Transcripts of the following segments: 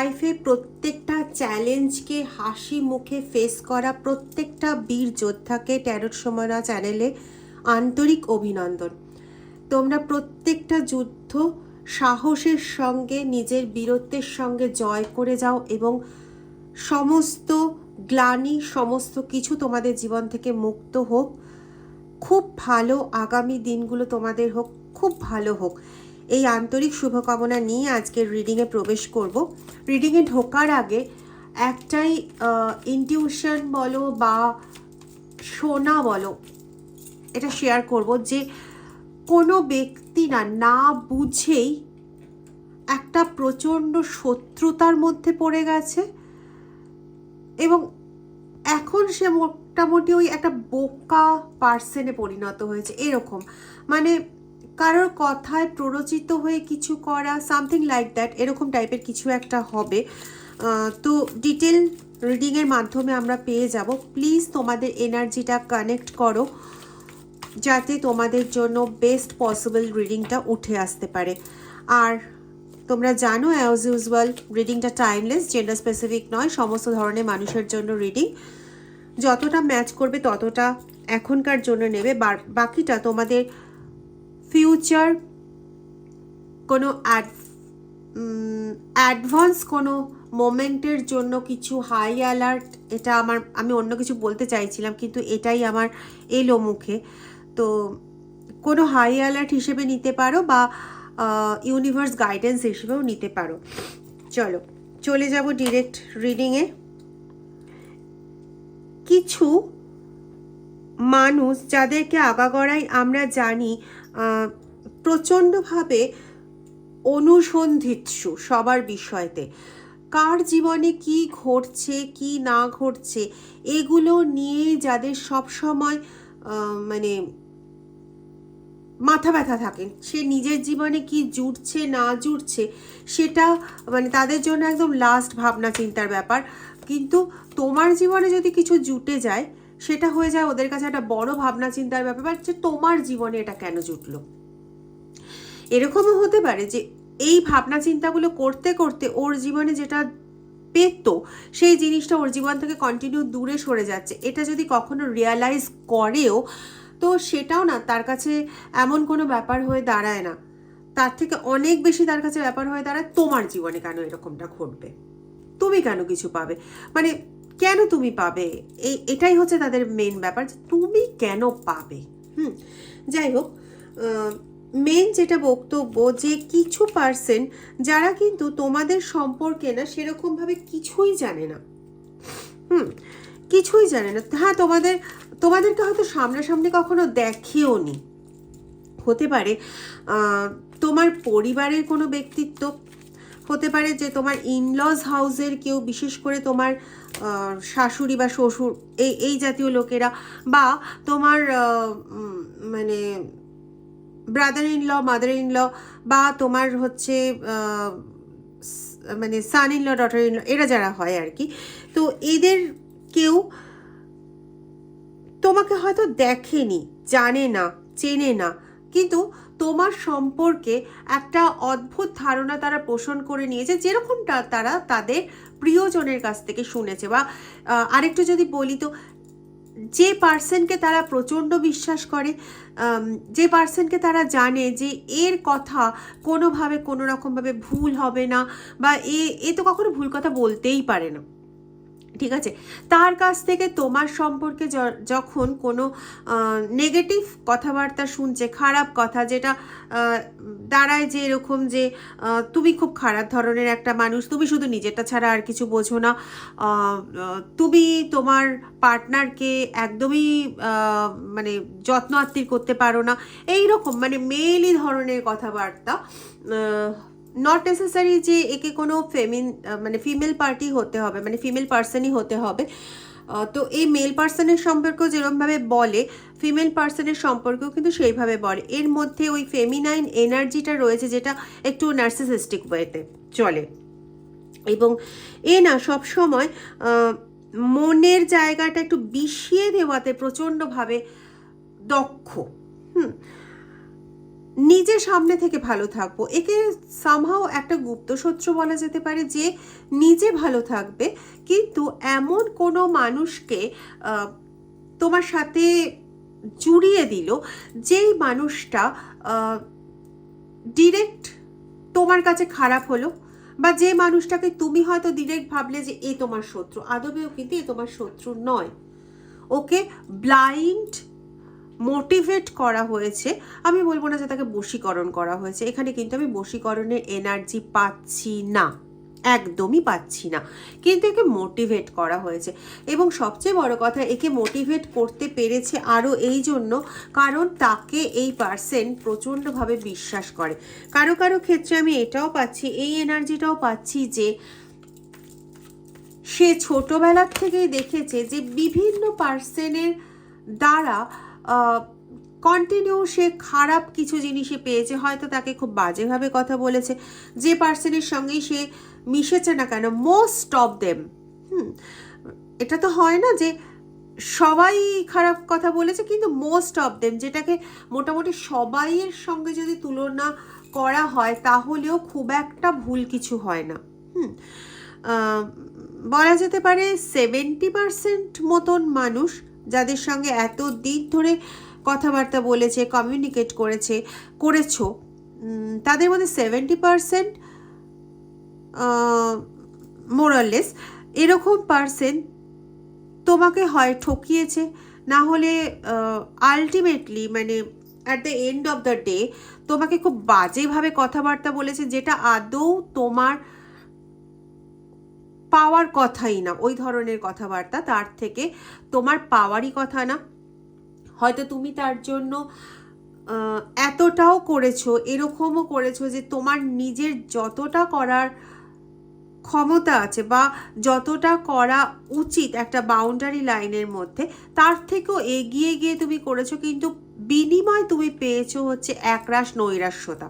লাইফে প্রত্যেকটা চ্যালেঞ্জকে হাসি মুখে ফেস করা প্রত্যেকটা বীর যোদ্ধাকে ট্যারোট সময়রা চ্যানেলে আন্তরিক অভিনন্দন। তোমরা প্রত্যেকটা যুদ্ধ সাহসের সঙ্গে, নিজের বীরত্বের সঙ্গে জয় করে যাও এবং সমস্ত গ্লানি, সমস্ত কিছু তোমাদের জীবন থেকে মুক্ত হোক। খুব ভালো আগামী দিনগুলো তোমাদের হোক, খুব ভালো হোক। এই আন্তরিক শুভকামনা নিয়ে আজকের রিডিংয়ে প্রবেশ করব। রিডিংয়ে ঢোকার আগে একটাই ইনটিউশন বলো বা শোনা বলো, এটা শেয়ার করব যে কোনো ব্যক্তি না না বুঝেই একটা প্রচণ্ড শত্রুতার মধ্যে পড়ে গেছে এবং এখন সে মোটামুটি ওই একটা বোকা পার্সনে পরিণত হয়েছে, এরকম। মানে কারোর কথায় প্ররোচিত হয়ে কিছু করা সামথিং লাইক দ্যাট এরকম টাইপের কিছু একটা হবে। তো ডিটেল রিডিংয়ের মাধ্যমে আমরা পেয়ে যাব। প্লিজ তোমাদের এনার্জিটা কানেক্ট করো, যাতে তোমাদের জন্য বেস্ট পসিবল রিডিংটা উঠে আসতে পারে। আর তোমরা জানো অ্যাজ ইউজুয়াল রিডিংটা টাইমলেস জেন্ডার স্পেসিফিক নয়, সমস্ত ধরনের মানুষের জন্য রিডিং যতটা ম্যাচ করবে, ততটা এখনকার জন্য নেবে। বাকিটা তোমাদের ফিউচার কোনো অ্যাডভান্স কোনো মোমেন্টের জন্য কিছু হাই অ্যালার্ট এটা আমার, আমি অন্য কিছু বলতে চাইছিলাম, কিন্তু এটাই আমার এলো মুখে। তো কোনো হাই অ্যালার্ট হিসেবে নিতে পারো বা ইউনিভার্স গাইডেন্স হিসেবেও নিতে পারো। চলো, চলে যাব ডিরেক্ট রিডিংয়ে কিছু মানুষ যাদেরকে আগাগড়াই আমরা জানি প্রচণ্ডভাবে অনুসন্ধিৎসু সবার বিষয়তে। কার জীবনে কি ঘটছে, কি না ঘটছে, এগুলো নিয়ে যাদের সব সময় মানে মাথা ব্যথা থাকে, সে নিজের জীবনে কি জুটছে, না জুটছে, সেটা মানে তাদের জন্য একদম লাস্ট ভাবনা চিন্তার ব্যাপার। কিন্তু তোমার জীবনে যদি কিছু জুটে যায় সেটা হয়ে যায় ওদের কাছে একটা বড় ভাবনা চিন্তার ব্যাপার যে তোমার জীবনে এটা কেন জুটলো? এরকমও হতে পারে যে এই ভাবনা চিন্তাগুলো করতে করতে ওর জীবনে যেটা পেত, সেই জিনিসটা ওর জীবন থেকে কন্টিনিউ দূরে সরে যাচ্ছে। এটা যদি কখনো রিয়ালাইজ করেও, তো সেটাও না, তার কাছে এমন কোনো ব্যাপার হয়ে দাঁড়ায় না। তার থেকে অনেক বেশি তার কাছে ব্যাপার হয়ে দাঁড়ায়, তোমার জীবনে কেন এরকমটা ঘটবে? তুমি কেন কিছু পাবে? মানে কেন তুমি পাবে? এই, এটাই হচ্ছে তাদের মেন ব্যাপার যে তুমি কেন পাবে? হুম, যাই হোক মেন যেটা বক্তব্য যে কিছু পার্সেন্ট যারা কিন্তু তোমাদের সম্পর্কে না সেরকমভাবে কিছুই জানে না। হুম, কিছুই জানে না। হ্যাঁ তোমাদের, তোমাদেরকে হয়তো সামনাসামনি কখনো দেখেও নি। হতে পারে তোমার পরিবারের কোনো ব্যক্তিত্ব, হতে পারে যে তোমার ইনলজ হাউসের কেউ, বিশেষ করে তোমার শাশুড়ি বা শ্বশুর, এই এই জাতীয় লোকেরা বা তোমার মানে brother in law mother in law বা তোমার হচ্ছে মানে son in law daughter in law এরা যারা হয় আর কি, তো এদের কেউ তোমাকে হয়তো দেখেনি, জানে না, চেনে না, কিন্তু তোমার সম্পর্কে একটা অদ্ভুত ধারণা তারা পোষণ করে নিয়েছে, যেরকমটা তারা তাদের প্রিয়জনের কাছ থেকে শুনেছে বা আরেকটু যদি বলি তো, যে পার্সনকে তারা প্রচণ্ড বিশ্বাস করে যে পার্সনকে তারা জানে যে এর কথা কোনোভাবে, কোনো রকমভাবে ভুল হবে না বা এ এ তো কখনো ভুল কথা বলতেই পারে না। ঠিক আছে? তার কাছ থেকে তোমার সম্পর্কে যখন কোনো নেগেটিভ কথাবার্তা শুনছে, খারাপ কথা যেটা দাঁড়ায় যে এরকম যে তুমি খুব খারাপ ধরনের একটা মানুষ, তুমি শুধু নিজেরটা ছাড়া আর কিছু বোঝো না তুমি তোমার পার্টনারকে একদমই মানে যত্ন আত্মীর করতে পারো না এই রকম মানে মেইলি ধরনের কথাবার্তা নট নেসেসারি যে একে কোনো ফেমিন মানে ফিমেল পার্টি হতে হবে মানে ফিমেল পার্সনই হতে হবে। তো এই মেল পার্সনের সম্পর্ক যেরকমভাবে বলে ফিমেল পার্সনের সম্পর্কেও কিন্তু সেইভাবে বলে। এর মধ্যে ওই ফেমিনাইন এনার্জিটা রয়েছে যেটা একটু নার্সিসিস্টিক ওয়েতে চলে। এবং এ না, সবসময় মনের জায়গাটা একটু বিষিয়ে দেওয়াতে প্রচণ্ডভাবে দক্ষ। হুম নিজে সামনে থেকে ভালো থাকব। একে সামহাও একটা গুপ্ত গুপ্তশত্রু বলা যেতে পারে যে নিজে ভালো থাকবে, কিন্তু এমন কোনো মানুষকে তোমার সাথে জুড়িয়ে দিল যেই মানুষটা ডিরেক্ট তোমার কাছে খারাপ হলো বা যে মানুষটাকে তুমি হয়তো ডিরেক্ট ভাবলে যে এ তোমার শত্রু। আদবেও কিন্তু এ তোমার শত্রু নয়। ওকে ব্লাইন্ড মোটিভেট করা হয়েছে। আমি বলব না যে তাকে বশীকরণ করা হয়েছে। এখানে কিন্তু আমি বশীকরণের এনার্জি পাচ্ছি না। একদমই পাচ্ছি না। কিন্তু একে মোটিভেট করা হয়েছে। এবং সবচেয়ে বড় কথা, একে মোটিভেট করতে পেরেছে আরও এই জন্য কারণ তাকে এই পার্সন প্রচণ্ডভাবে বিশ্বাস করে। কারও কারও ক্ষেত্রে আমি এটাও পাচ্ছি, এই এনার্জিটাও পাচ্ছি যে সে ছোটবেলার থেকেই দেখেছে যে বিভিন্ন পার্সনের দ্বারা কন্টিনিউ সে খারাপ কিছু জিনিসে পেয়েছে, হয়তো তাকে খুব বাজেভাবে কথা বলেছে, যে পার্সনের সঙ্গেই সে মিশেছে না কেন মোস্ট অফ দেম হুম, এটা তো হয় না যে সবাই খারাপ কথা বলেছে, কিন্তু মোস্ট অফ দেম যেটাকে মোটামুটি সবাইয়ের সঙ্গে যদি তুলনা করা হয়, তাহলেও খুব একটা ভুল কিছু হয় না, হুম বলা যেতে পারে সেভেন্টি পার্সেন্ট মতন মানুষ যাদের সঙ্গে এত দিন ধরে কথাবার্তা বলেছে কমিউনিকেট করেছে, করেছ তাদের মধ্যে সেভেন্টি পার্সেন্ট মোরাললেস এরকম পার্সেন তোমাকে হয় ঠকিয়েছে। না হলে আলটিমেটলি মানে at the end of the day তোমাকে খুব বাজেভাবে কথাবার্তা বলেছে, যেটা আদৌ তোমার পাওয়ার কথাই না, ওই ধরনের কথাবার্তা তার থেকে তোমার পাওয়ারই কথা না। হয়তো তুমি তার জন্য এতটাও করেছ, এরকমও করেছ যে তোমার নিজের যতটা করার ক্ষমতা আছে বা যতটা করা উচিত একটা বাউন্ডারি লাইনের মধ্যে, তার থেকেও এগিয়ে গিয়ে তুমি করেছ, কিন্তু বিনিময় তুমি পেয়েছ হচ্ছে একরাশ নৈরাস্যতা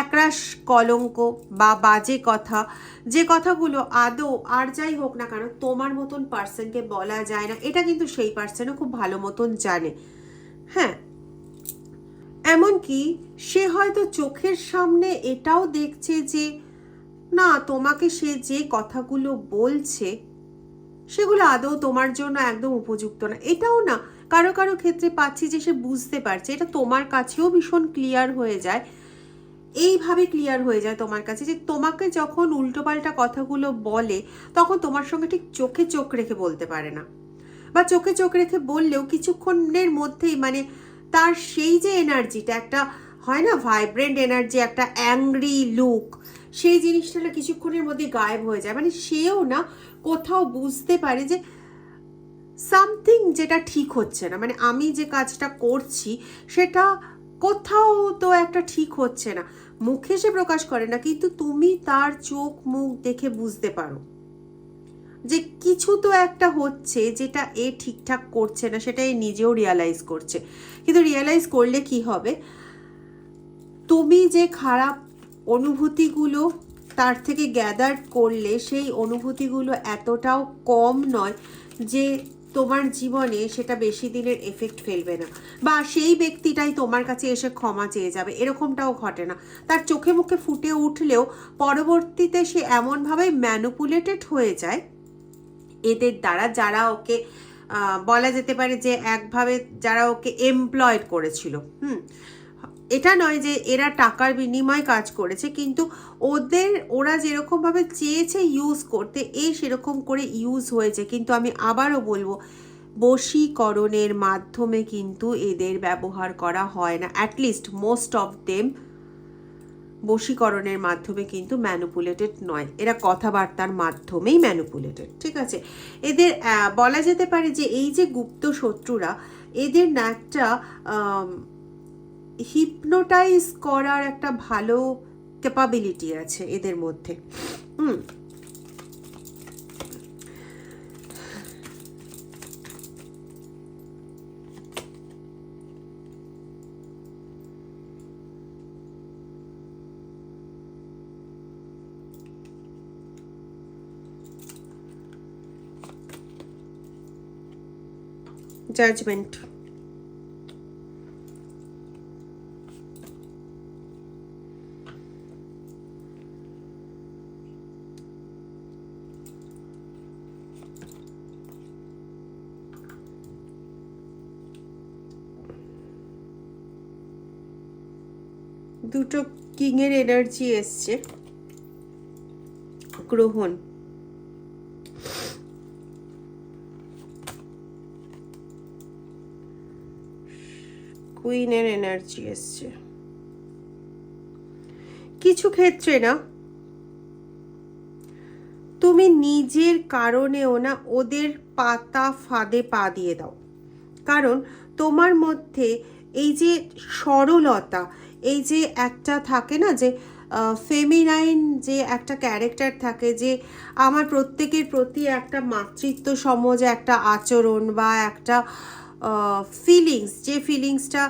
একরাশ কলঙ্ক বা বাজে কথা। যে কথাগুলো আদৌ আর যাই হোক না কেন তোমার মতন পার্সনকে বলা যায় না, এটা কিন্তু সেই পার্সনও খুব ভালো মতন জানে। হ্যাঁ এমনকি সে হয়তো চোখের সামনে এটাও দেখছে যে, না, তোমাকে সে যে কথাগুলো বলছে, সেগুলো আদৌ তোমার জন্য একদম উপযুক্ত না। এটাও না, কারও কারও ক্ষেত্রে পাচ্ছি যে সে বুঝতে পারছে, এটা তোমার কাছেও ভীষণ ক্লিয়ার হয়ে যায়। এইভাবে ক্লিয়ার হয়ে যায় তোমার কাছে যে তোমাকে যখন উল্টোপাল্টা কথাগুলো বলে, তখন তোমার সঙ্গে ঠিক চোখে চোখ রেখে বলতে পারে না। বা চোখে চোখ রেখে বললেও কিছুক্ষণের মধ্যেই মানে তার সেই যে এনার্জিটা, একটা হয় না ভাইব্রেন্ট এনার্জি একটা অ্যাংরি লুক সেই জিনিসটা না কিছুক্ষণের মধ্যে গায়েব হয়ে যায়। মানে সেও না কোথাও বুঝতে পারে যে সামথিং যেটা ঠিক হচ্ছে না। মানে আমি যে কাজটা করছি, সেটা কোথাও তো একটা ঠিক হচ্ছে না। মুখে সে প্রকাশ করে না, কিন্তু তুমি তার চোখ মুখ দেখে বুঝতে পারো যে কিছু তো একটা হচ্ছে যেটা এ ঠিকঠাক করছে না, সেটা এ নিজেও রিয়ালাইজ করছে। কিন্তু রিয়ালাইজ করলে কি হবে? তুমি যে খারাপ অনুভূতিগুলো তার থেকে গ্যাদার করলে, সেই অনুভূতিগুলো এতটাও কম নয় যে তোমার জীবনে সেটা বেশি দিনের এফেক্ট ফেলবে না। বা সেই ব্যক্তিটাই তোমার কাছে এসে ক্ষমা চেয়ে যাবে, এরকমটাও ঘটে না। তার চোখে মুখে ফুটে উঠলেও পরবর্তীতে সে এমনভাবে ম্যানুপুলেটেড হয়ে যায়, এদের দ্বারা যারা ওকে বলা যেতে পারে যে একভাবে যারা ওকে এমপ্লয়েড করেছিল, হুম? এটা নয় যে এরা টাকার বিনিময়ে কাজ করেছে, কিন্তু ওদের, ওরা যেরকমভাবে চেয়েছে ইউজ করতে, এ সেরকম করে ইউজ হয়েছে। কিন্তু আমি আবারও বলব, বশীকরণের মাধ্যমে কিন্তু এদের ব্যবহার করা হয় না। At least most of them বশীকরণের মাধ্যমে কিন্তু ম্যানুপুলেটেড নয়। এরা কথাবার্তার মাধ্যমেই ম্যানুপুলেটেড ঠিক আছে? এদের বলা যেতে পারে যে এই যে গুপ্ত শত্রুরা, এদের না একটা হিপনোটাইজ করার একটা ভালো ক্যাপাবিলিটি আছে এদের মধ্যে। হুম। জাজমেন্ট দুটো কিংয়ের এনার্জি এসছে। গ্রহণ। কুইনের এনার্জি এসছে। কিছু ক্ষেত্রে না, তুমি নিজের কারণেও না ওদের পাতা ফাঁদে পা দিয়ে দাও। কারণ তোমার মধ্যে এই যে সরলতা এই যে একটা থাকে না যে ফেমিনাইন যে একটা ক্যারেক্টার থাকে যে আমার প্রত্যেকের প্রতি একটা মাতৃত্ব সম যে একটা আচরণ বা একটা ফিলিংস যে ফিলিংসটা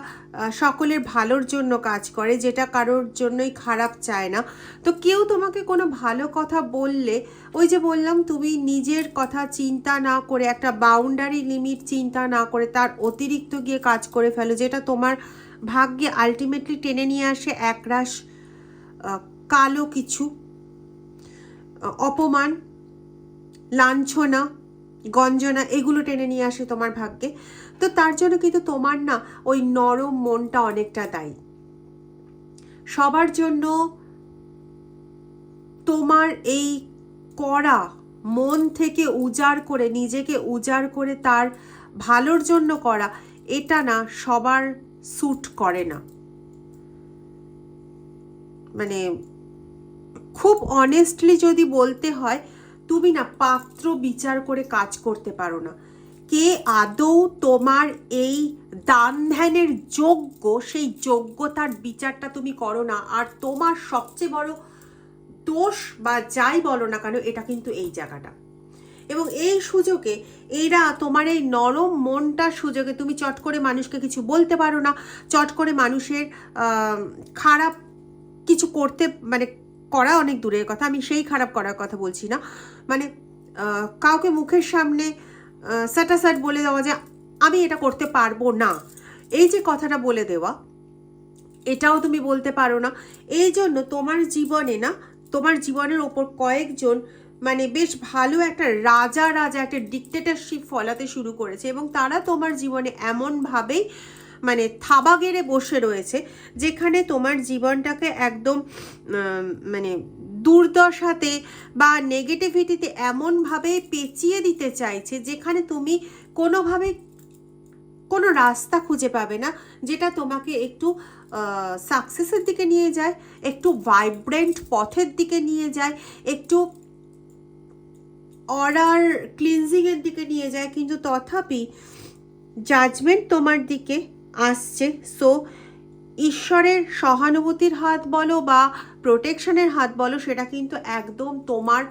সকলের ভালোর জন্য কাজ করে, যেটা কারোর জন্যই খারাপ চায় না। তো কেউ তোমাকে কোনো ভালো কথা বললে, ওই যে বললাম তুমি নিজের কথা চিন্তা না করে, একটা বাউন্ডারি লিমিট চিন্তা না করে, তার অতিরিক্ত গিয়ে কাজ করে ফেলো, যেটা তোমার ভাগ্যে আলটিমেটলি টেনে নিয়ে আসে একরাশ কালো কিছু অপমান, লাঞ্ছনা, গঞ্জনা, এগুলো টেনে নিয়ে আসে তোমার ভাগ্যে। তো তার জন্য কিন্তু তোমার না ওই নরম মনটা অনেকটা দায়ী। সবার জন্য তোমার এই করা মন থেকে উজাড় করে, নিজেকে উজাড় করে তার ভালোর জন্য করা, এটা না সবার স্যুট করে না। মানে খুব অনেস্টলি যদি বলতে হয়, তুমি না পাত্র বিচার করে কাজ করতে পারো না। কে আদৌ তোমার এই দান ধ্যানের যোগ্য, সেই যোগ্যতার বিচারটা তুমি করো না, আর তোমার সবচেয়ে বড় দোষ বা যাই বলো না কেন, এটা কিন্তু এই জায়গাটা। এবং এই সুযোগে, এরা তোমার এই নরম মনটার সুযোগে তুমি চট করে মানুষকে কিছু বলতে পারো না, চট করে মানুষের খারাপ কিছু করতে মানে করা অনেক দূরের কথা, আমি সেই খারাপ করার কথা বলছি না। মানে কাউকে মুখের সামনে স্যাটাস্যাট বলে দেওয়া যে আমি এটা করতে পারব না, এই যে কথাটা বলে দেওয়া, এটাও তুমি বলতে পারো না। এই জন্য তোমার জীবনে না, তোমার জীবনের ওপর কয়েকজন মানে বেশ ভালো একটা রাজা রাজা একটা ডিকটেটারশিপ ফলাতে শুরু করেছে এবং তারা তোমার জীবনে এমনভাবেই মানে থাবা গেড়ে বসে রয়েছে যেখানে তোমার জীবনটাকে একদম মানে দুর্দশাতে বা নেগেটিভিটিতে এমনভাবে পেঁচিয়ে দিতে চাইছে যেখানে তুমি কোনোভাবে কোনো রাস্তা খুঁজে পাবে না যেটা তোমাকে একটু সাকসেসের দিকে নিয়ে যায়, একটু ভাইব্রেন্ট পথের দিকে নিয়ে যায়, একটু অর্ডার ক্লিনজিংয়ের দিকে নিয়ে যায়, কিন্তু তথাপি জাজমেন্ট তোমার দিকে আসছে। সো ঈশ্বরের সহানুভূতির হাত বলো বা প্রোটেকশনের হাত বলো, সেটা কিন্তু একদম তোমার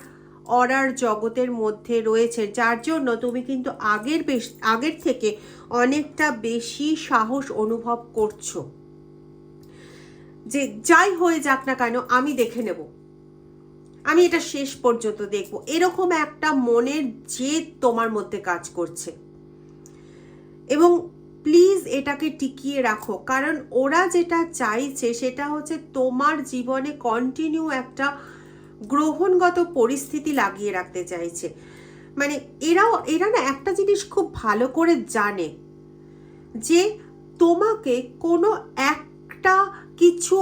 অর্ডার জগতের মধ্যে রয়েছে। যার জন্য তুমি কিন্তু আগের বেশ, আগের থেকে অনেকটা বেশি সাহস অনুভব করছ। যে যাই হয়ে যাক না কেন, আমি দেখে নেব। আমি এটা শেষ পর্যন্ত দেখব। এরকম একটা মনের জেদ তোমার মধ্যে কাজ করছে। এবং প্লিজ এটাকে টিকিয়ে রাখো। কারণ ওরা যেটা চাইছে সেটা হচ্ছে তোমার জীবনে কন্টিনিউ একটা গ্রহণগত পরিস্থিতি লাগিয়ে রাখতে চাইছে। মানে এরাও, এরা না একটা জিনিস খুব ভালো করে জানে যে তোমাকে কোনো একটা কিছু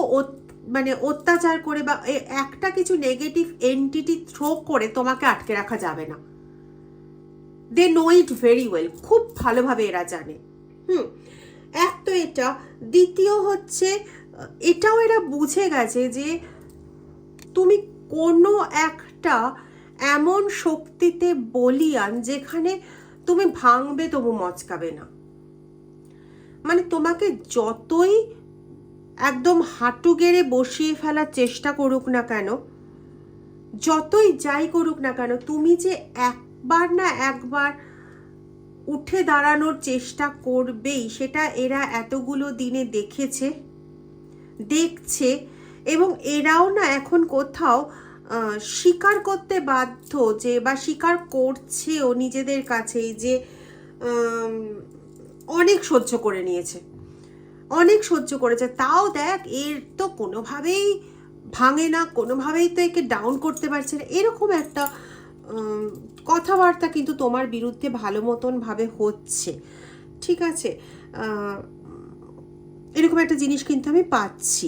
মানে অত্যাচার করে বা একটা কিছু নেগেটিভ এন্টিটি থ্রো করে তোমাকে আটকে রাখা যাবে না। They know it very well খুব ভালোভাবে এরা জানে। হুম, এক তো এটা। দ্বিতীয় হচ্ছে, এটাও এরা বুঝে গেছে যে তুমি কোনো একটা এমন শক্তিতে বলিয়ান যেখানে তুমি ভাঙবে তবু মচকাবে না। মানে তোমাকে যতই একদম হাঁটু গেড়ে বসিয়ে ফেলার চেষ্টা করুক না কেন, যতই যাই করুক না কেন, তুমি যে একবার না একবার উঠে দাঁড়ানোর চেষ্টা করবেই, সেটা এরা এতগুলো দিনে দেখেছে, দেখছে, এবং এরাও না এখন কোথাও স্বীকার করতে বাধ্য যে, বা স্বীকার করছেও নিজেদের কাছেই যে অনেক সহ্য করে নিয়েছে। অনেক সহ্য করেছে। তাও দেখ, এর তো কোনোভাবেই ভাঙে না, কোনোভাবেই তো একে ডাউন করতে পারছে না। এরকম একটা কথাবার্তা কিন্তু তোমার বিরুদ্ধে ভালো মতন ভাবে হচ্ছে। ঠিক আছে? এরকম একটা জিনিস কিন্তু আমি পাচ্ছি।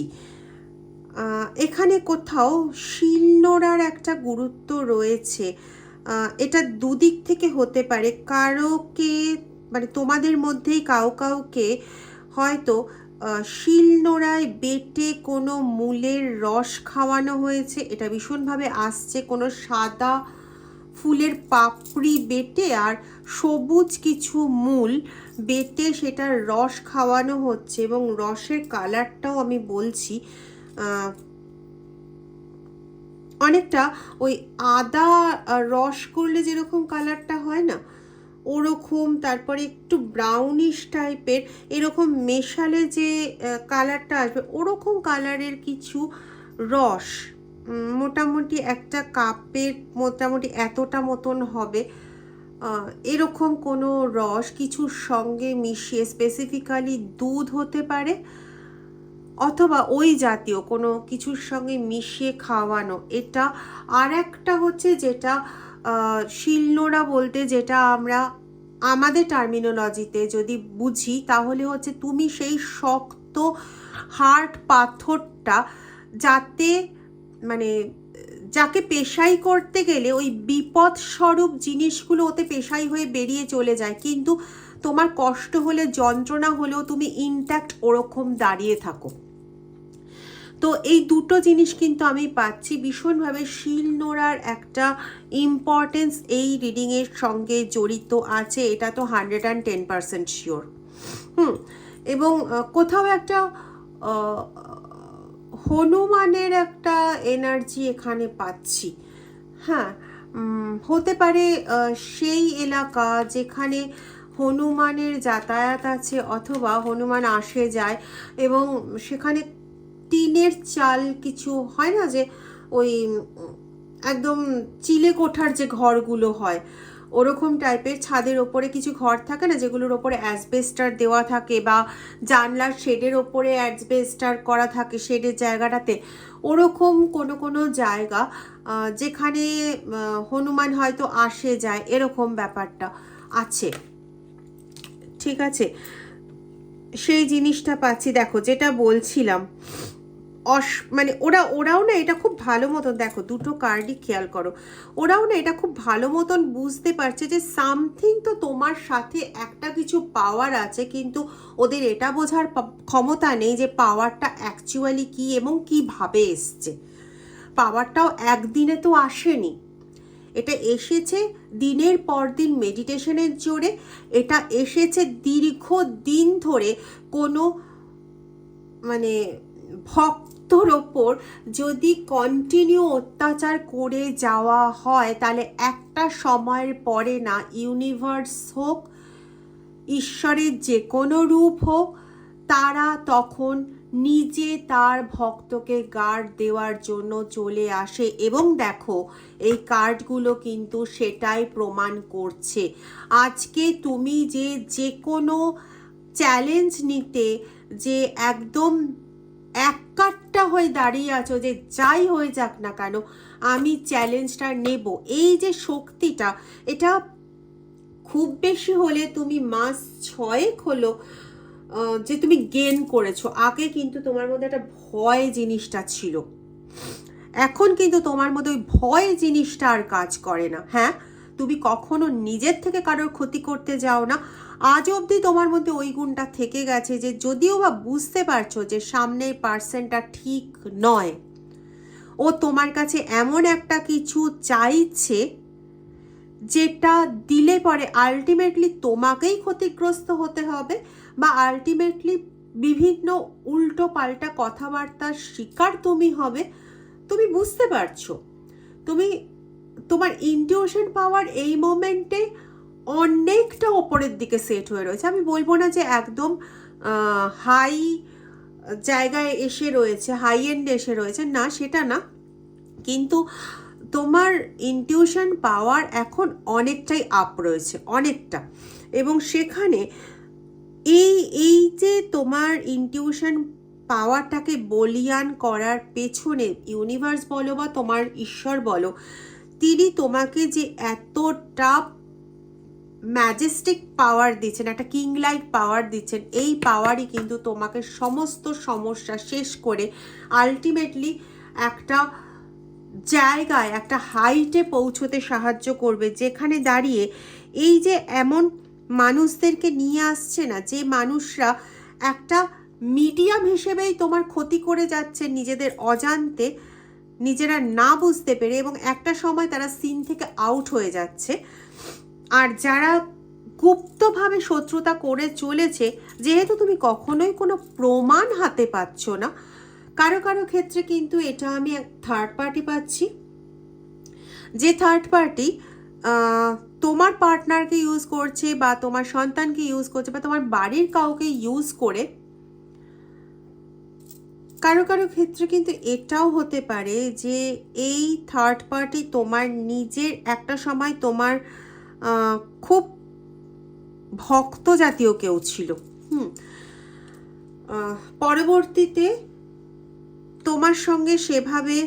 এখানে কোথাও শিলনোড়ার একটা গুরুত্ব রয়েছে। এটা দুদিক থেকে হতে পারে। কারোকে মানে তোমাদের মধ্যেই কাউ কাউকে হয়তো শিলনোড়ায় বেটে কোনো মূলের রস খাওয়ানো হয়েছে, এটা ভীষণভাবে আসছে, কোনো সাদা ফুলের পাপড়ি বেটে আর সবুজ কিছু মূল বেটে সেটার রস খাওয়ানো হচ্ছে এবং রসের কালারটাও আমি বলছি অনেকটা ওই আদা রস করলে যেরকম কালারটা হয় না ওরকম, তারপরে একটু ব্রাউনিশ টাইপের এরকম মেশালে যে কালারটা আসবে, ওরকম কালারের কিছু রস মোটামুটি একটা কাপের মোটামুটি এতটা মতন হবে। এরকম কোনো রস, কিছুর সঙ্গে মিশিয়ে স্পেসিফিক্যালি দুধ হতে পারে, অথবা ওই জাতীয় কোনো কিছুর সঙ্গে মিশিয়ে খাওয়ানো। এটা আর একটা হচ্ছে যেটা শিলনোড়া বলতে যেটা আমরা আমাদের টার্মিনোলজিতে যদি বুঝি, তাহলে হচ্ছে তুমি সেই শক্ত হার্ড পাথরটা যাতে মানে যাকে পেশাই করতে গেলে ওই বিপদ স্বরূপ জিনিসগুলো ওতে পেশাই হয়ে বেরিয়ে চলে যায়। কিন্তু তোমার কষ্ট হলে, যন্ত্রণা হলেও তুমি ইনট্যাক্ট ওরকম দাঁড়িয়ে থাকো। তো এই দুটো জিনিস কিন্তু আমি পাচ্ছি। ভীষণভাবে শিল নোড়ার একটা ইম্পর্টেন্স এই রিডিংয়ের সঙ্গে জড়িত আছে, এটা তো hundred and ten percent sure hmm, এবং কোথাও একটা হনুমানের একটা এনার্জি এখানে পাচ্ছি। হ্যাঁ হতে পারে সেই এলাকা যেখানে হনুমানের যাতায়াত আছে অথবা হনুমান আসে যায় এবং সেখানে টিনের চাল কিছু হয় না যে ওই একদম চিলে কোঠার যে ঘরগুলো হয়, ওরকম টাইপের ছাদের ওপরে কিছু ঘর থাকে না যেগুলোর ওপরে অ্যাসবেস্টার দেওয়া থাকে বা জানলার শেডের ওপরে অ্যাসবেস্টার করা থাকে শেডের জায়গাটাতে, ওরকম কোনো কোনো জায়গা যেখানে হনুমান হয়তো আসে যায়, এরকম ব্যাপারটা আছে। ঠিক আছে? সেই জিনিসটা পাচ্ছি। দেখো, যেটা বলছিলাম, অস মানে ওরা, ওরাও না এটা খুব ভালো মতন, দেখো, দুটো কার্ডই খেয়াল করো। ওরাও না এটা খুব ভালো মতন বুঝতে পারছে যে সামথিং তো তোমার সাথে একটা কিছু পাওয়ার আছে, কিন্তু ওদের এটা বোঝার ক্ষমতা নেই যে পাওয়ারটা অ্যাকচুয়ালি কি এবং কীভাবে এসছে। পাওয়ারটাও একদিনে তো আসেনি। এটা এসেছে দিনের পর দিন মেডিটেশনের জোরে। এটা এসেছে দীর্ঘ দিন ধরে কোনো মানে ভক্তর ওপর যদি কন্টিনিউ অত্যাচার করে যাওয়া হয়, তাহলে একটা সময়ের পরে না ইউনিভার্স হোক, ঈশ্বরের যে কোনো রূপ হোক, তারা তখন নিজে তার ভক্তকে গার্ড দেওয়ার জন্য চলে আসে এবং দেখো, এই কার্ডগুলো কিন্তু সেটাই প্রমাণ করছে। আজকে তুমি যে যে কোনো চ্যালেঞ্জ নিতে যে একদম এক কাট্টা হয়ে দাঁড়িয়ে আছো যে যাই হয়ে যাক না কেন, আমি চ্যালেঞ্জটা নেব। এই যে শক্তিটা, এটা খুব বেশি হলে তুমি মাস ছয়েক হলো যে তুমি গেন করেছ, আগে কিন্তু তোমার মধ্যে একটা ভয় জিনিসটা ছিল। এখন কিন্তু তোমার মধ্যে ওই ভয় জিনিসটা আর কাজ করে না। হ্যাঁ? তুমি কখনো নিজের থেকে কারোর ক্ষতি করতে যাও না। আজ অবধি তোমার মধ্যে ওই গুণটা থেকে গেছে যে যদিও বা বুঝতে পারছ যে সামনের পার্সনটা ঠিক নয়, ও তোমার কাছে এমন একটা কিছু চাইছে যেটা দিলে পরে আলটিমেটলি তোমাকেই ক্ষতিগ্রস্ত হতে হবে। বা আলটিমেটলি বিভিন্ন উল্টো পাল্টা কথাবার্তার শিকার তুমি হবে, তুমি বুঝতে পারছ। তুমি, তোমার ইনটিউশন পাওয়ার এই মোমেন্টে অনেকটা ওপরের দিকে সেট হয়ে রয়েছে। আমি বলব না যে একদম হাই জায়গায় এসে রয়েছে হাই এন্ড এসে রয়েছে, না, সেটা না। কিন্তু তোমার ইনটিউশন পাওয়ার এখন অনেকটাই আপ রয়েছে, অনেকটা। এবং সেখানে এই এই যে তোমার ইনটিউশন পাওয়ারটাকে বলিয়ান করার পেছনে ইউনিভার্স বলো বা তোমার ঈশ্বর বলো, তিনি তোমাকে যে এতটা ম্যাজেস্টিক পাওয়ার দিচ্ছেন, একটা কিং লাইক পাওয়ার দিচ্ছেন, এই পাওয়ারই কিন্তু তোমাকে সমস্ত সমস্যা শেষ করে আলটিমেটলি একটা জায়গায়, একটা হাইটে পৌঁছতে সাহায্য করবে, যেখানে দাঁড়িয়ে এই যে এমন মানুষদেরকে নিয়ে আসছে না, যে মানুষরা একটা মিডিয়াম হিসেবেই তোমার ক্ষতি করে যাচ্ছে নিজেদের অজান্তে, নিজেরা না বুঝতে পেরে এবং একটা সময় তারা সিন থেকে আউট হয়ে যাচ্ছে। আর যারা গুপ্তভাবে শত্রুতা করে চলেছে, যেহেতু তুমি কখনোই কোনো প্রমাণ হাতে পাচ্ছ না, কারও কারও ক্ষেত্রে কিন্তু এটা আমি এক থার্ড পার্টি পাচ্ছি। যে থার্ড পার্টি তোমার পার্টনারকে ইউজ করছে বা তোমার সন্তানকে ইউজ করছে বা তোমার বাড়ির কাউকে ইউজ করে, কারও কারও ক্ষেত্রে কিন্তু এটাও হতে পারে যে এই থার্ড পার্টি তোমার নিজের একটা সময় তোমার খুব ভক্ত জাতীয় কেউ ছিল। হুম। পরবর্তীতে তোমার সঙ্গে সেভাবে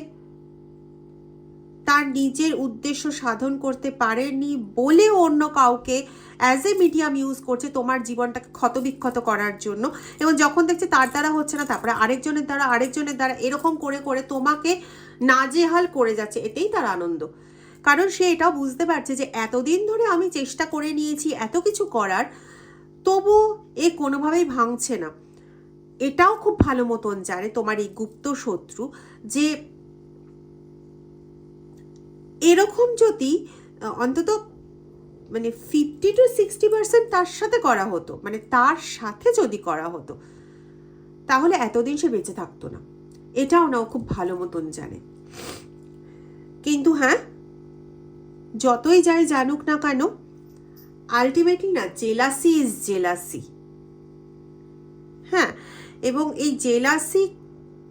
তার নিজের উদ্দেশ্য সাধন করতে পারেনি বলে অন্য কাউকে অ্যাজ এ মিডিয়াম ইউজ করছে তোমার জীবনটাকে ক্ষতবিক্ষত করার জন্য। এবং যখন দেখছে তার দ্বারা হচ্ছে না, তারপরে আরেকজনের দ্বারা আরেকজনের দ্বারা এরকম করে করে তোমাকে নাজেহাল করে যাচ্ছে এটাই তার আনন্দ। কারণ সে এটাও বুঝতে পারছে যে এতদিন ধরে আমি চেষ্টা করে নিয়েছি, এত কিছু করার, তবু এ কোনোভাবেই ভাঙছে না। এটাও খুব ভালো মতন জানে তোমার এই গুপ্ত শত্রু যে এরকম যদি অন্তত মানে ফিফটি টু সিক্সটি পার্সেন্ট তার সাথে করা হতো মানে তার সাথে যদি করা হতো, তাহলে এতদিন সে বেঁচে থাকতো না। এটাও না ও খুব ভালো মতন জানে। কিন্তু হ্যাঁ যতই যাই জানুক না কেন আলটিমেটলি না জেলাসি ইজ জেলাসি হ্যাঁ এবং এই জেলাসি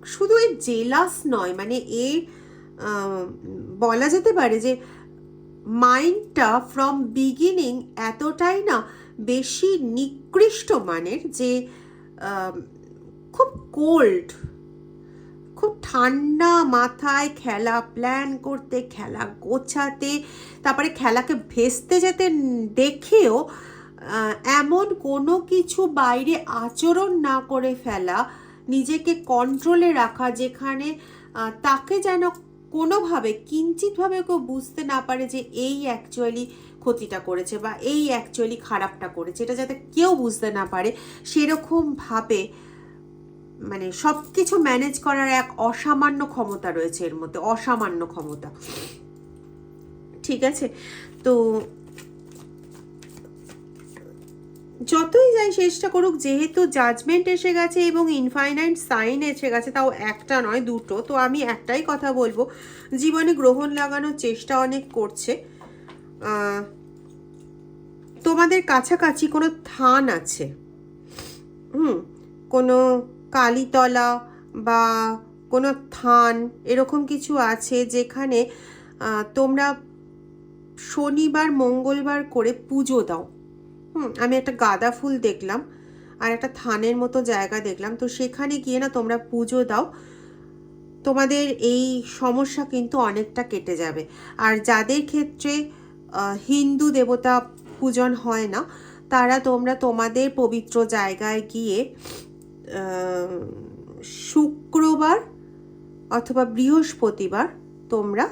শুধু এই জেলাস নয় মানে এর বলা যেতে পারে যে মাইন্ডটা ফ্রম বিগিনিং এতটাই না, বেশি নিকৃষ্ট মানের যে খুব কোল্ড খুব ঠান্ডা মাথায় খেলা প্ল্যান করতে, খেলা গোছাতে, তারপরে খেলাকে ভেস্তে যেতে দেখেও এমন কোনো কিছু বাইরে আচরণ না করে ফেলা, নিজেকে কন্ট্রোলে রাখা যেখানে তাকে যেন কোনোভাবে, কিঞ্চিতভাবে কেউ বুঝতে না পারে যে এই অ্যাকচুয়ালি ক্ষতিটা করেছে বা এই অ্যাকচুয়ালি খারাপটা করেছে। এটা যাতে কেউ বুঝতে না পারে, সেরকমভাবে মানে সব কিছু ম্যানেজ করার এক অসামান্য ক্ষমতা রয়েছে এর মধ্যে, অসামান্য ক্ষমতা। ঠিক আছে? তো যতই যাই চেষ্টা করুক, যেহেতু জাজমেন্ট এসে গেছে এবং ইনফাইনাইট সাইন এসে গেছে, তাও একটা নয়, দুটো, তো আমি একটাই কথা বলব। জীবনে গ্রহণ লাগানোর চেষ্টা অনেক করছে। তোমাদের কাছাকাছি কোনো থান আছে? হুম, কোনো কালীতলা বা কোনো থান এরকম কিছু আছে যেখানে তোমরা শনিবার, মঙ্গলবার করে পুজো দাও? হুম, আমি একটা গাঁদা ফুল দেখলাম আর একটা থানের মতো জায়গা দেখলাম। তো সেখানে গিয়ে না তোমরা পুজো দাও। তোমাদের এই সমস্যা কিন্তু অনেকটা কেটে যাবে। আর যাদের ক্ষেত্রে হিন্দু দেবতা পূজন হয় না, তারা তোমরা তোমাদের পবিত্র জায়গায় গিয়ে শুক্রবার অথবা বৃহস্পতিবার তোমরা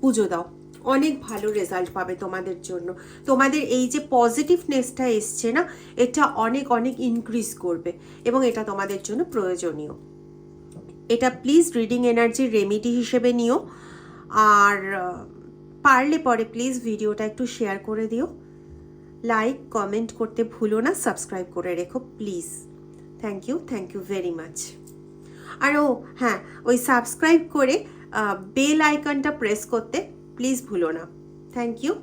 পুজো দাও। অনেক ভালো রেজাল্ট পাবে তোমাদের জন্য। তোমাদের এই যে পজিটিভনেসটা এসছে না, এটা অনেক অনেক ইনক্রিজ করবে এবং এটা তোমাদের জন্য প্রয়োজনীয়। এটা প্লিজ রিডিং এনার্জির রেমিডি হিসেবে নিও। আর পারলে পরে প্লিজ ভিডিওটা একটু শেয়ার করে দিও। লাইক কমেন্ট করতে ভুলো না সাবস্ক্রাইব করে রেখো please thank you thank you very much আর ও হ্যাঁ ওই সাবস্ক্রাইব করে বেল আইকনটা প্রেস করতে প্লিজ ভুলো না। Thank you